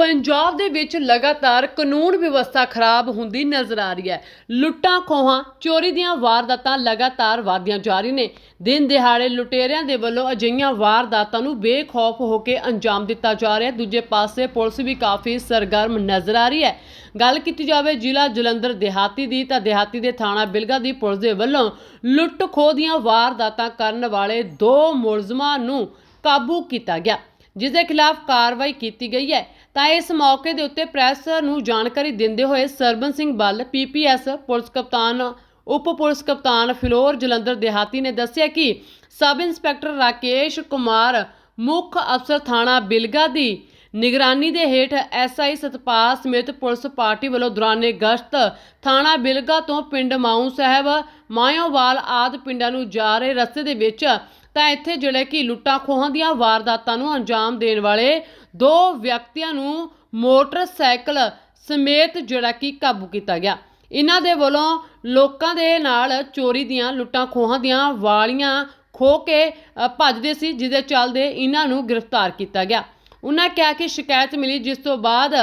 ਪੰਜਾਬ ਦੇ ਵਿੱਚ ਲਗਾਤਾਰ ਕਾਨੂੰਨ ਵਿਵਸਥਾ ਖਰਾਬ ਹੁੰਦੀ ਨਜ਼ਰ ਆ ਰਹੀ ਹੈ। ਲੁੱਟਾਂ ਖੋਹਾਂ, ਚੋਰੀ ਦੀਆਂ ਵਾਰਦਾਤਾਂ ਲਗਾਤਾਰ ਵਧਦੀਆਂ ਜਾ ਰਹੀਆਂ ਨੇ। ਦਿਨ ਦਿਹਾੜੇ ਲੁਟੇਰਿਆਂ ਦੇ ਵੱਲੋਂ ਅਜਿਹੀਆਂ ਵਾਰਦਾਤਾਂ ਨੂੰ ਬੇਖੌਫ ਹੋ ਕੇ ਅੰਜਾਮ ਦਿੱਤਾ ਜਾ ਰਿਹਾ ਦੂਜੇ ਪਾਸੇ ਪੁਲਿਸ ਵੀ ਕਾਫੀ ਸਰਗਰਮ ਨਜ਼ਰ ਆ ਰਹੀ ਹੈ। ਗੱਲ ਕੀਤੀ ਜਾਵੇ ਜ਼ਿਲ੍ਹਾ ਜਲੰਧਰ ਦਿਹਾਤੀ ਦੀ, ਤਾਂ ਦਿਹਾਤੀ ਦੇ ਥਾਣਾ ਬਿਲਗਾ ਦੀ ਪੁਲਿਸ ਦੇ ਵੱਲੋਂ ਲੁੱਟ ਖੋਹ ਦੀਆਂ ਵਾਰਦਾਤਾਂ ਕਰਨ ਵਾਲੇ ਦੋ ਮੁਲਜ਼ਮਾਂ ਨੂੰ ਕਾਬੂ ਕੀਤਾ ਗਿਆ। ਜਿਸ ਦੇ ਖਿਲਾਫ ਕਾਰਵਾਈ ਕੀਤੀ ਗਈ ਹੈ। ਤਾਂ ਇਸ ਮੌਕੇ ਦੇ ਉੱਤੇ ਪ੍ਰੈਸ ਨੂੰ ਜਾਣਕਾਰੀ ਦਿੰਦੇ ਹੋਏ ਸਰਬਨ ਸਿੰਘ ਬੱਲ ਪੀਪੀਐਸ ਪੁਲਿਸ ਕਪਤਾਨ, ਉਪ ਪੁਲਿਸ ਕਪਤਾਨ ਫਿਲੌਰ ਜਲੰਧਰ ਦਿਹਾਤੀ ਨੇ ਦੱਸਿਆ ਕਿ ਸਬ ਇੰਸਪੈਕਟਰ ਰਾਕੇਸ਼ ਕੁਮਾਰ, ਮੁੱਖ ਅਫਸਰ ਥਾਣਾ ਬਿਲਗਾ ਦੀ ਨਿਗਰਾਨੀ ਦੇ ਹੇਠ ਐਸਆਈ ਸਤਪਾਲ ਸਮੇਤ ਪੁਲਿਸ ਪਾਰਟੀ ਵੱਲੋਂ ਦੌਰਾਨੇ ਗਸ਼ਤ ਥਾਣਾ ਬਿਲਗਾ ਤੋਂ ਪਿੰਡ ਮਾਊ ਸਾਹਿਬ ਮਾਇਓਵਾਲ ਆਦ ਪਿੰਡਾਂ ਨੂੰ ਜਾ ਰਹੇ ਰਸਤੇ ਦੇ ਵਿੱਚ ਤਾਂ ਇੱਥੇ ਜਿਹੜੇ ਕਿ ਲੁੱਟਾਂ ਖੋਹਾਂ ਦੀਆਂ ਵਾਰਦਾਤਾਂ ਨੂੰ ਅੰਜਾਮ ਦੇਣ ਵਾਲੇ ਦੋ ਵਿਅਕਤੀਆਂ ਨੂੰ ਮੋਟਰਸਾਈਕਲ ਸਮੇਤ ਜਿਹੜਾ ਕਿ ਕਾਬੂ ਕੀਤਾ ਗਿਆ। ਇਹਨਾਂ ਦੇ ਵੱਲੋਂ ਲੋਕਾਂ ਦੇ ਨਾਲ ਚੋਰੀ ਦੀਆਂ ਲੁੱਟਾਂ ਖੋਹਾਂ ਦੀਆਂ ਵਾਲੀਆਂ ਖੋ ਕੇ ਭੱਜਦੇ ਸੀ ਜਿਹਦੇ ਚੱਲਦੇ ਇਹਨਾਂ ਨੂੰ ਗ੍ਰਿਫਤਾਰ ਕੀਤਾ ਗਿਆ। ਉਹਨਾਂ ਕਿਹਾ ਕਿ ਸ਼ਿਕਾਇਤ ਮਿਲੀ, ਜਿਸ ਤੋਂ ਬਾਅਦ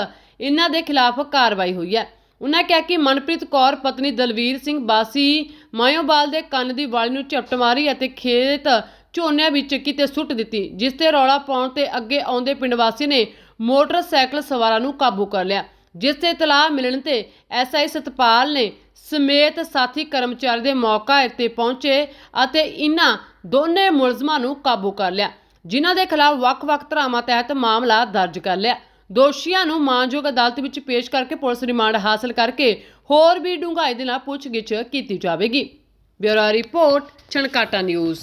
ਇਹਨਾਂ ਦੇ ਖਿਲਾਫ ਕਾਰਵਾਈ ਹੋਈ ਹੈ। ਉਹਨਾਂ ਕਿਹਾ ਕਿ ਮਨਪ੍ਰੀਤ ਕੌਰ, ਪਤਨੀ ਦਲਵੀਰ ਸਿੰਘ ਬਾਸੀ ਮਾਇਓਵਾਲ ਦੇ ਕੰਨ ਦੀ ਵਾਲੀ ਨੂੰ ਝਪਟ ਮਾਰੀ ਅਤੇ ਖੇਤ ਝੋਨਿਆਂ ਵਿੱਚ ਕਿਤੇ ਸੁੱਟ ਦਿੱਤੀ, ਜਿਸ ਤੇ ਰੌਲਾ ਪਾਉਣ ਤੇ ਅੱਗੇ ਆਉਂਦੇ ਪਿੰਡ ਵਾਸੀ ਨੇ ਮੋਟਰਸਾਈਕਲ ਸਵਾਰਾਂ ਨੂੰ ਕਾਬੂ ਕਰ ਲਿਆ, ਜਿਸ ਤੇ ਇਤਲਾਹ ਮਿਲਣ ਤੇ ਐਸਆਈ ਸਤਪਾਲ ਨੇ ਸਮੇਤ ਸਾਥੀ ਕਰਮਚਾਰੀ ਦੇ ਮੌਕਾ ਤੇ ਪਹੁੰਚੇ ਅਤੇ ਇਨ੍ਹਾਂ ਦੋਨੇ ਮੁਲਜ਼ਮਾਂ ਨੂੰ ਕਾਬੂ ਕਰ ਲਿਆ, ਜਿਨ੍ਹਾਂ ਦੇ ਖਿਲਾਫ ਵੱਖ-ਵੱਖ ਧਰਾਵਾਂ ਤਹਿਤ ਮਾਮਲਾ ਦਰਜ ਕਰ ਲਿਆ। ਦੋਸ਼ੀਆਂ ਨੂੰ ਮਾਨਯੋਗ ਅਦਾਲਤ ਵਿੱਚ ਪੇਸ਼ ਕਰਕੇ ਪੁਲਿਸ ਰਿਮਾਂਡ ਹਾਸਲ ਕਰਕੇ ਹੋਰ ਵੀ ਡੂੰਘਾਈ ਦੇ ਨਾਲ ਪੁੱਛਗਿੱਛ ਕੀਤੀ ਜਾਵੇਗੀ। Bureau report, Chhankata news.